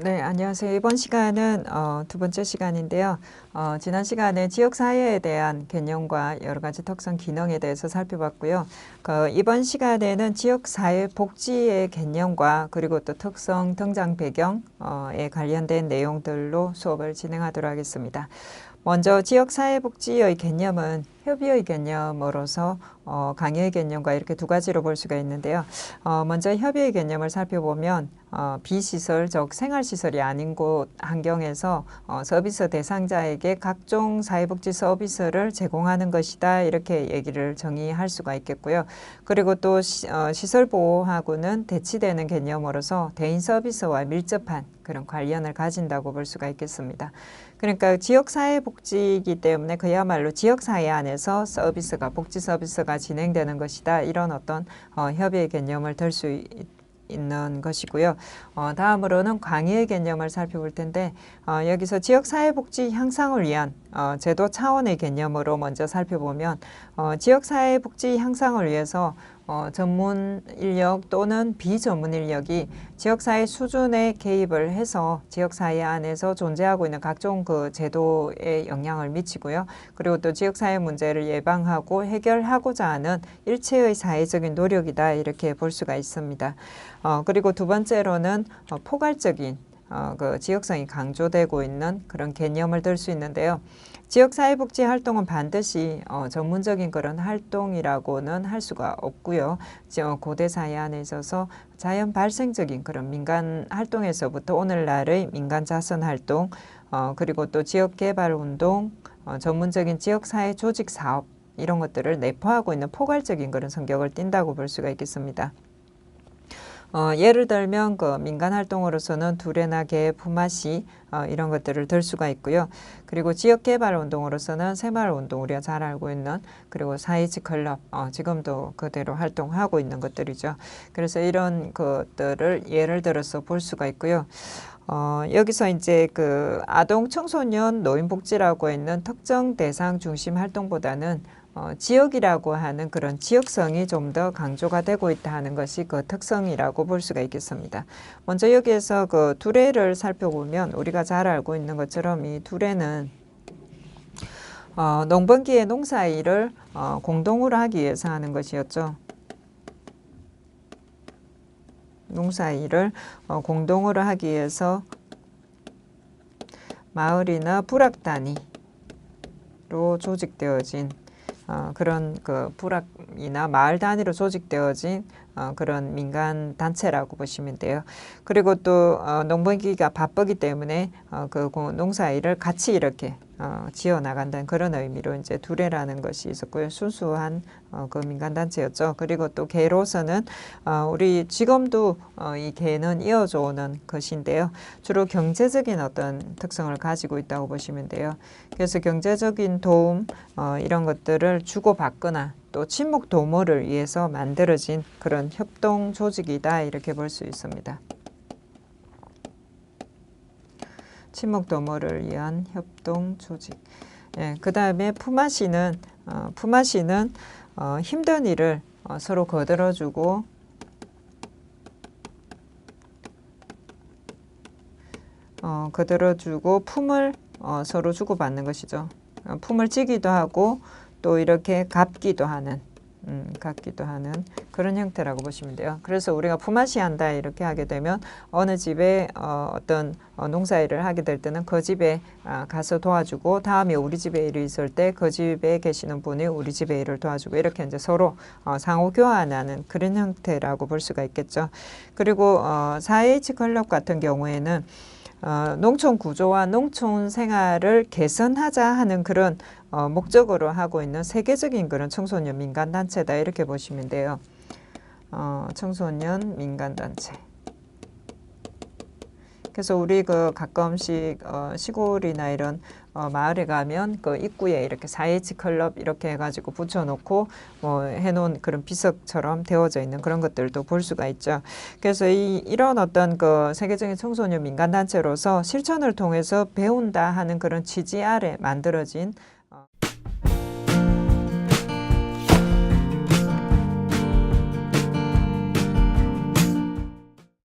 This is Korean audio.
네, 안녕하세요. 이번 시간은 어, 두 번째 시간인데요. 어, 지난 시간에 지역사회에 대한 개념과 여러 가지 특성 기능에 대해서 살펴봤고요. 그, 이번 시간에는 지역사회 복지의 개념과 그리고 또 특성, 등장 배경에 관련된 내용들로 수업을 진행하도록 하겠습니다. 먼저 지역사회복지의 개념은 협의의 개념으로서 어, 강의의 개념과 이렇게 두 가지로 볼 수가 있는데요. 어, 먼저 협의의 개념을 살펴보면 어, 비시설, 즉 생활시설이 아닌 곳 환경에서 어, 서비스 대상자에게 각종 사회복지 서비스를 제공하는 것이다 이렇게 얘기를 정의할 수가 있겠고요. 그리고 또 시, 어, 시설 보호하고는 대치되는 개념으로서 대인 서비스와 밀접한 그런 관련을 가진다고 볼 수가 있겠습니다. 그러니까 지역사회복지이기 때문에 그야말로 지역사회 안에서 서비스가 복지 서비스가 진행되는 것이다 이런 어떤 어, 협의의 개념을 들 수 있는 것이고요. 어, 다음으로는 광의의 개념을 살펴볼 텐데 어, 여기서 지역사회복지 향상을 위한 어, 제도 차원의 개념으로 먼저 살펴보면 어, 지역사회 복지 향상을 위해서 어, 전문 인력 또는 비전문 인력이 지역사회 수준에 개입을 해서 지역사회 안에서 존재하고 있는 각종 그 제도에 영향을 미치고요. 그리고 또 지역사회 문제를 예방하고 해결하고자 하는 일체의 사회적인 노력이다 이렇게 볼 수가 있습니다. 어, 그리고 두 번째로는 어, 포괄적인 어, 그 지역성이 강조되고 있는 그런 개념을 들 수 있는데요. 지역사회복지 활동은 반드시 어, 전문적인 그런 활동이라고는 할 수가 없고요. 고대 사회 안에 있어서 자연 발생적인 그런 민간 활동에서부터 오늘날의 민간 자선 활동, 어, 그리고 또 지역 개발 운동, 어, 전문적인 지역사회 조직 사업 이런 것들을 내포하고 있는 포괄적인 그런 성격을 띈다고 볼 수가 있겠습니다. 어, 예를 들면 그 민간 활동으로서는 두레나 개, 품앗이 어, 이런 것들을 들 수가 있고요. 그리고 지역 개발 운동으로서는 새마을 운동 우리가 잘 알고 있는 그리고 사이즈 클럽 어, 지금도 그대로 활동하고 있는 것들이죠. 그래서 이런 것들을 예를 들어서 볼 수가 있고요. 어, 여기서 이제 그 아동 청소년 노인 복지라고 있는 특정 대상 중심 활동보다는 어, 지역이라고 하는 그런 지역성이 좀 더 강조가 되고 있다 하는 것이 그 특성이라고 볼 수가 있겠습니다. 먼저 여기에서 그 두레를 살펴보면 우리가 잘 알고 있는 것처럼 이 두레는 어, 농번기의 농사일을 어, 공동으로 하기 위해서 하는 것이었죠. 농사일을 어, 공동으로 하기 위해서 마을이나 부락 단위로 조직되어진 어, 그런 그 부락이나 마을 단위로 조직되어진 어, 그런 민간 단체라고 보시면 돼요. 그리고 또 어, 농번기가 바쁘기 때문에 어, 그 농사 일을 같이 이렇게 어, 지어 나간다는 그런 의미로 이제 두레라는 것이 있었고요. 순수한 어, 그 민간단체였죠. 그리고 또 개로서는 어, 우리 지금도 어, 이 개는 이어져 오는 것인데요. 주로 경제적인 어떤 특성을 가지고 있다고 보시면 돼요. 그래서 경제적인 도움 어, 이런 것들을 주고받거나 또 친목 도모를 위해서 만들어진 그런 협동 조직이다 이렇게 볼 수 있습니다. 친목 도모를 위한 협동 조직. 예, 그 다음에 품앗이는 어, 품앗이는 어, 힘든 일을 어, 서로 거들어주고 어, 거들어주고 품을 어, 서로 주고받는 것이죠. 어, 품을 찌기도 하고 또 이렇게 갚기도 하는 음, 같기도 하는 그런 형태라고 보시면 돼요. 그래서 우리가 품앗이 한다 이렇게 하게 되면 어느 집에 어, 어떤 어, 농사일을 하게 될 때는 그 집에 아, 가서 도와주고 다음에 우리 집에 일이 있을 때 그 집에 계시는 분이 우리 집에 일을 도와주고 이렇게 이제 서로 어, 상호 교환하는 그런 형태라고 볼 수가 있겠죠. 그리고 어, 4H 클럽 같은 경우에는 어, 농촌 구조와 농촌 생활을 개선하자 하는 그런 어, 목적으로 하고 있는 세계적인 그런 청소년 민간 단체다 이렇게 보시면 돼요. 어, 청소년 민간 단체. 그래서 우리 그 가끔씩 어, 시골이나 이런 어, 마을에 가면 그 입구에 이렇게 사이치 클럽 이렇게 해가지고 붙여놓고 뭐 해놓은 그런 비석처럼 되어져 있는 그런 것들도 볼 수가 있죠. 그래서 이 이런 어떤 그 세계적인 청소년 민간 단체로서 실천을 통해서 배운다 하는 그런 취지 아래 만들어진